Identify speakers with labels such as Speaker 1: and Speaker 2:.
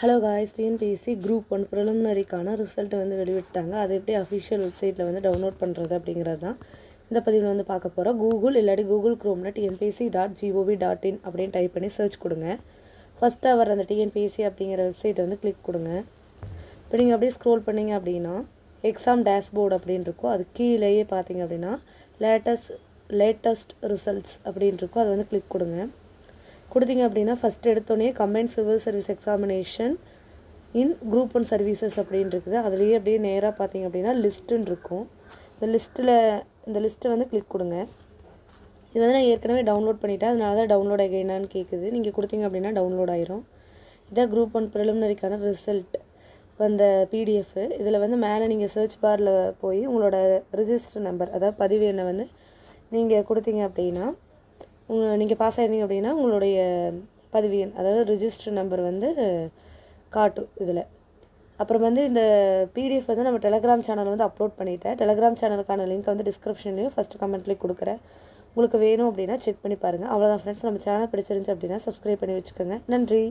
Speaker 1: Hello guys TNPSC group one ப்ரிலிமினரிக்கான ரிசல்ட்டை வந்து வெளிவிட்டாங்க அதை எப்படி அஃபிஷியல் வெப்சைட்டில் வந்து டவுன்லோட் பண்ணுறது அப்படிங்கிறது தான் இந்த பதிவில் வந்து பார்க்க போகிறோம் கூகுள் இல்லாட்டி Google க்ரோமில் TNPSC dot gov dot in அப்படின்னு டைப் பண்ணி சர்ச் கொடுங்க. ஃபஸ்ட்டாக அவர் அந்த டிஎன்பிஎஸ்சி அப்படிங்கிற வெப்சைட்டை வந்து கிளிக் கொடுங்க. இப்போ நீங்கள் அப்படியே ஸ்க்ரோல் பண்ணீங்க அப்படின்னா எக்ஸாம் டேஷ்போர்டு அப்படின்னு இருக்கும். அது கீழேயே பார்த்தீங்க அப்படின்னா லேட்டஸ்ட் லேட்டஸ்ட் ரிசல்ட்ஸ் அப்படின்னு இருக்கும். அதை வந்து கிளிக் கொடுங்க. கொடுத்தீங்க அப்படின்னா ஃபஸ்ட் எடுத்தோடனே combine civil service examination in group one services அப்படின்னு இருக்குது. அதுலேயே அப்படியே நேராக பார்த்தீங்க அப்படின்னா லிஸ்ட்டுன்னு இருக்கும். இந்த லிஸ்ட்டில் இந்த லிஸ்ட்டை வந்து கிளிக் கொடுங்க. இது வந்து நான் ஏற்கனவே டவுன்லோட் பண்ணிட்டேன். அதனால தான் டவுன்லோட் ஆகினான்னு கேட்குது நீங்கள் கொடுத்தீங்க அப்படின்னா டவுன்லோட் ஆயிரும். இதான் குரூப் ஒன் ப்ரிலிமினரிக்கான ரிசல்ட் வந்த பிடிஎஃப் இதில் வந்து மேலே நீங்கள் சர்ச் பாரில் போய் உங்களோட ரிஜிஸ்டர் நம்பர் அதாவது பதிவு எண்ணை வந்து நீங்கள் கொடுத்தீங்க அப்படின்னா நீங்கள் பாஸ் ஆயிருந்தீங்க அப்படின்னா உங்களுடைய பதிவு எண் அதாவது ரிஜிஸ்டர் நம்பர் வந்து காட்டும் இதில். அப்புறம் வந்து இந்த பிடிஎஃப் வந்து நம்ம டெலகிராம் சேனல் வந்து அப்லோட் பண்ணிவிட்டேன் டெலகிராம் சேனலுக்கான லிங்க் வந்து டிஸ்கிரிப்ஷன்லேயும் ஃபஸ்ட்டு கமெண்ட்லேயும் கொடுக்குறேன். உங்களுக்கு வேணும் அப்படின்னா செக் பண்ணி பாருங்கள் அவ்வளோதான் ஃப்ரெண்ட்ஸ் நம்ம சேனல் பிடிச்சிருந்துச்சு அப்படின்னா சப்ஸ்கிரைப் பண்ணி வச்சுக்கோங்க. நன்றி.